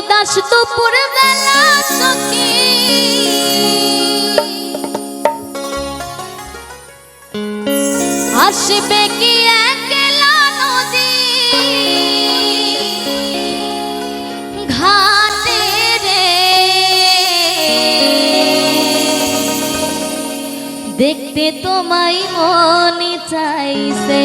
উদাস দুপুর বেলা সখী। আসবে কি একলা নদী? ঘাটে রে। দেখতে তোমায় মনে চাইছে।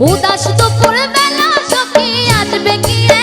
উদাস তো দুপুর বেলা সখী আসবে কি